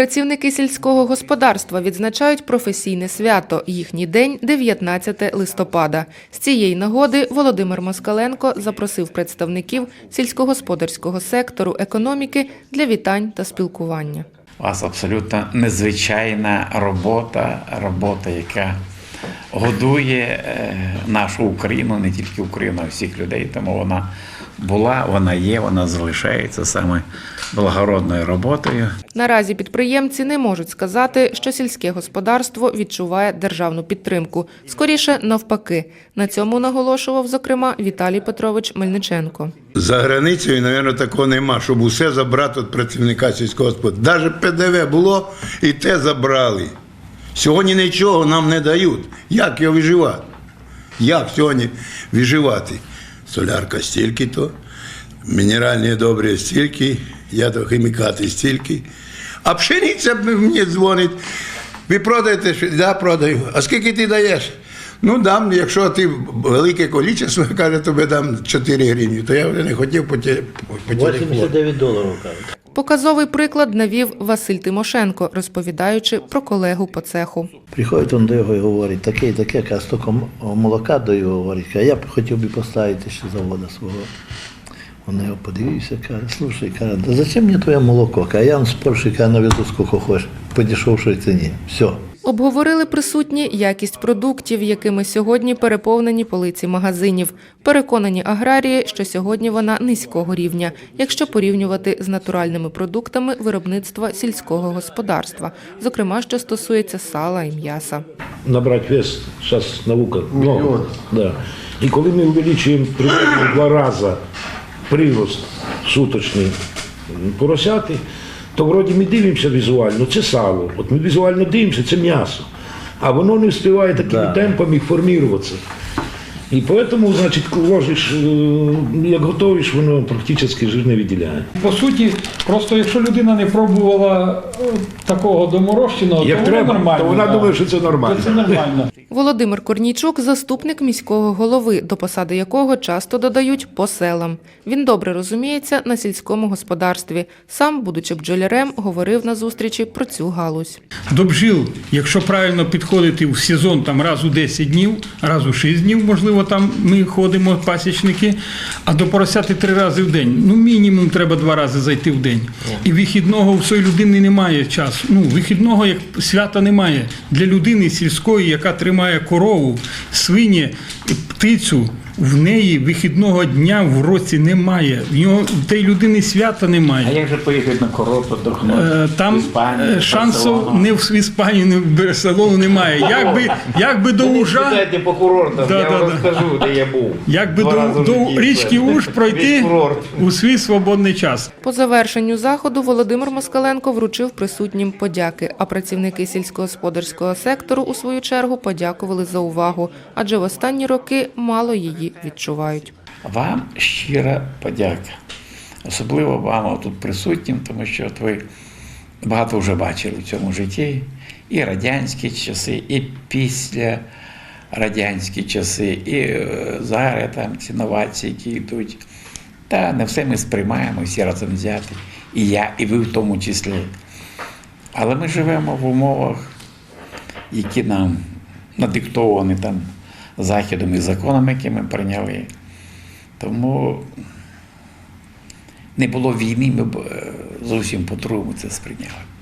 Працівники сільського господарства відзначають професійне свято. Їхній день 19 листопада. З цієї нагоди Володимир Москаленко запросив представників сільськогосподарського сектору економіки для вітань та спілкування. У вас абсолютно незвичайна робота, робота, яка годує е, нашу Україну, не тільки Україну, а всіх людей. Тому вона була, вона є, вона залишається саме благородною роботою. Наразі підприємці не можуть сказати, що сільське господарство відчуває державну підтримку. Скоріше навпаки. На цьому наголошував, зокрема, Віталій Петрович Мельниченко. За границею, мабуть, такого нема, щоб усе забрати від працівника сільського господарства. Навіть ПДВ було і те забрали. Сьогодні нічого нам не дають. Як його виживати? Як сьогодні виживати? Солярка стільки-то, мінеральні добрі стільки, ядохімікати стільки. А пшениця мені дзвонить. Ви продаєте? Да, продаю. А скільки ти даєш? Ну, дам, якщо ти велике кількість, каже, тобі дам 4 гривні, то я вже не хотів по, по телефону. 89 доларів, кажуть. Показовий приклад навів Василь Тимошенко, розповідаючи про колегу по цеху. Приходить він до його і говорить, таке і таке, каже, стільки молока до його говорить, каже, я б хотів би поставити ще завода свого. Він його подивився, каже, слушай, каже, да зачем мені твоє молоко? Каже, я вам з Польщі навезу скільки хочеш, по дешевшій ціні. Все. Обговорили присутні якість продуктів, якими сьогодні переповнені полиці магазинів. Переконані аграрії, що сьогодні вона низького рівня, якщо порівнювати з натуральними продуктами виробництва сільського господарства, зокрема, що стосується сала і м'яса. набрать вес, сейчас наука много. Да. І коли ми увеличуємо в два рази прирост суточний поросяти, то вроді ми дивимося візуально, це сало. От ми візуально дивимося, це м'ясо. А воно не встигає такими Да. темпами формуватися. І тому, значить, ложиш, е, як готовиш, воно практично жир не виділяє. По суті, просто якщо людина не пробувала е, такого доморощеного, Як то треба, воно нормально. то вона думає, що це нормально. То це нормально. Володимир Корнійчук – заступник міського голови, до посади якого часто додають по селам. Він добре розуміється на сільському господарстві. Сам, будучи бджолярем, говорив на зустрічі про цю галузь. До бджіл, якщо правильно підходити в сезон там раз у 10 днів, раз у 6 днів, можливо, там ми ходимо, пасічники, а до поросяти три рази в день. Ну, мінімум треба два рази зайти в день. І вихідного у цієї людини немає часу. Ну, вихідного як свята немає для людини сільської, яка тримає корову, свині, птицю. В неї вихідного дня в році немає. В нього в тієї людини свята немає. А як же поїхати на курорт, отдохнути? Е, Там Іспанію, е, шансу не в Іспанії, не в Барселону немає. Якби, якби до Ужа, Питайте по курортам, Да, я да, вам да. розкажу, де я був. якби Два до, до річки. Уж пройти у свій свободний час. По завершенню заходу Володимир Москаленко вручив присутнім подяки, а працівники сільськогосподарського сектору у свою чергу подякували за увагу, адже в останні роки мало її відчувають. Вам щира подяка. Особливо вам тут присутнім, тому що от ви багато вже бачили в цьому житті. І радянські часи, і після радянські часи, і е, зараз там ці новації, які йдуть. Та не все ми сприймаємо, всі разом взяти. І я, і ви в тому числі. Але ми живемо в умовах, які нам надиктовані там західом і законом, які ми прийняли. Тому не було війни, ми б е, зовсім по-другому це сприйняли.